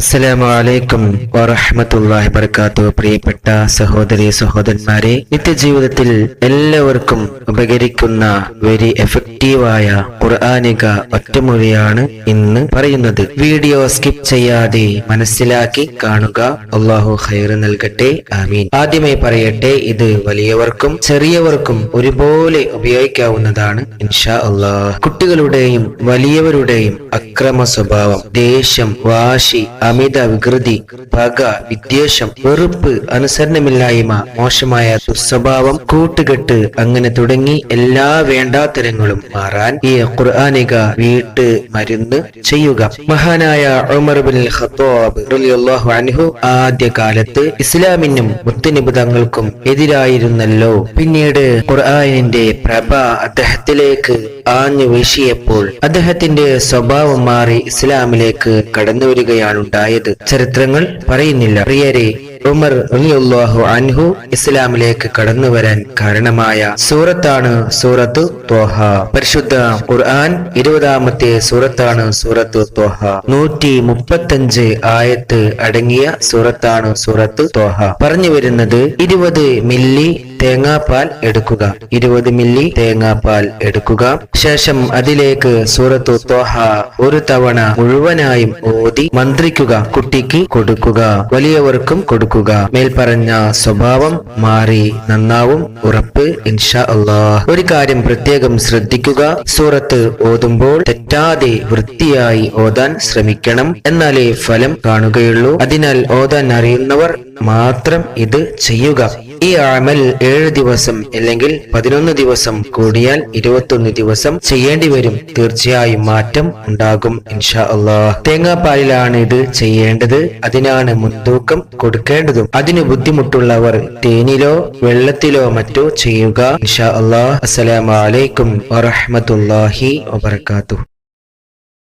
അസ്സലാമു അലൈക്കും വറഹ്മത്തുള്ളാഹി വബറകാത്തു പ്രിയപ്പെട്ട സഹോദരി സഹോദരന്മാരെ നിത്യജീവിതത്തിൽ എല്ലാവർക്കും ഉപകരിക്കുന്ന വെരി എഫക്റ്റീവായ ഖുർആാനിക ഒറ്റമൊഴിയാണ് ഇന്ന് പറയുന്നത്. വീഡിയോ സ്കിപ്പ് ചെയ്യാതെ മനസ്സിലാക്കി കാണുക. അള്ളാഹു ഹൈർ നൽകട്ടെ. ആമീൻ. ആദ്യമായി പറയട്ടെ ഇത് വലിയവർക്കും ചെറിയവർക്കും ഒരുപോലെ ഉപയോഗിക്കാവുന്നതാണ് ഇൻഷാ അള്ളാഹ് കുട്ടികളുടെയും വലിയവരുടെയും അക്രമ സ്വഭാവം ദേഷ്യം വാശി അമിത വികൃതി പക വിദ്വേഷം വെറുപ്പ് അനുസരണമില്ലായ്മ മോശമായ ദുസ്വഭാവം കൂട്ടുകെട്ട് അങ്ങനെ തുടങ്ങി എല്ലാ വേണ്ടാത്തരങ്ങളും മാറാൻ ഈ ഖുർആാനിക വീട്ട് മരുന്ന് ചെയ്യുക. മഹാനായ ഉമർ ബിൻ ഖത്താബ് റളിയല്ലാഹു അൻഹു ആദ്യ കാലത്ത് ഇസ്ലാമിനും മുത്തുനിബിതങ്ങൾക്കും എതിരായിരുന്നല്ലോ. പിന്നീട് ഖുർആാനിന്റെ പ്രഭ അദ്ദേഹത്തിലേക്ക് ആഞ്ഞു വീശിയപ്പോൾ അദ്ദേഹത്തിന്റെ സ്വഭാവം മാറി ഇസ്ലാമിലേക്ക് കടന്നു വരികയാണുണ്ടായത് ചരിത്രങ്ങൾ പറയുന്നില്ല. പ്രിയരെ ഉമർ അലിയുല്ലാഹു അൻഹു ഇസ്ലാമിലേക്ക് കടന്നു വരാൻ കാരണമായ സൂറത്താണ് സൂറത്ത് തോഹ പരിശുദ്ധ ഖുർആൻ ഇരുപതാമത്തെ സൂറത്താണ് സൂറത്ത് തോഹ നൂറ്റി മുപ്പത്തഞ്ച് ആയത്ത് അടങ്ങിയ സൂറത്താണ് സൂറത്ത് തോഹ പറഞ്ഞു വരുന്നത് ഇരുപത് മില്ലി തേങ്ങാപ്പാൽ എടുക്കുക. ഇരുപത് മില്ലി തേങ്ങാപ്പാൽ എടുക്കുക. ശേഷം അതിലേക്ക് സൂറത്തു തോഹ ഒരു തവണ മുഴുവനായും ഓതി മന്ത്രിക്കുക. കുട്ടിക്ക് കൊടുക്കുക. വലിയവർക്കും കൊടുക്കുക. മേൽപ്പറഞ്ഞ സ്വഭാവം മാറി നന്നാവും ഉറപ്പ് ഇൻഷാ അള്ളാഹ് ഒരു കാര്യം പ്രത്യേകം ശ്രദ്ധിക്കുക. സൂറത്ത് ഓതുമ്പോൾ തെറ്റാതെ വൃത്തിയായി ഓതാൻ ശ്രമിക്കണം. എന്നാലേ ഫലം കാണുകയുള്ളൂ. അതിനാൽ ഓതാൻ അറിയുന്നവർ മാത്രം ഇത് ചെയ്യുക. ഈ അമൽ ഏഴ് ദിവസം അല്ലെങ്കിൽ പതിനൊന്ന് ദിവസം കൂടിയാൽ ഇരുപത്തൊന്ന് ദിവസം ചെയ്യേണ്ടി വരും. തീർച്ചയായും മാറ്റം ഉണ്ടാകും ഇൻഷാ അള്ളാഹ്. തേങ്ങാപ്പാലിലാണ് ഇത് ചെയ്യേണ്ടത്. അതിനാണ് മുൻതൂക്കം കൊടുക്കേണ്ടതും. അതിന് ബുദ്ധിമുട്ടുള്ളവർ തേനിലോ വെള്ളത്തിലോ മറ്റോ ചെയ്യുക ഇൻഷാ അള്ളാഹ്. അസ്സലാമലൈക്കും വറഹമത്തല്ലാഹി വബർക്കാത്തു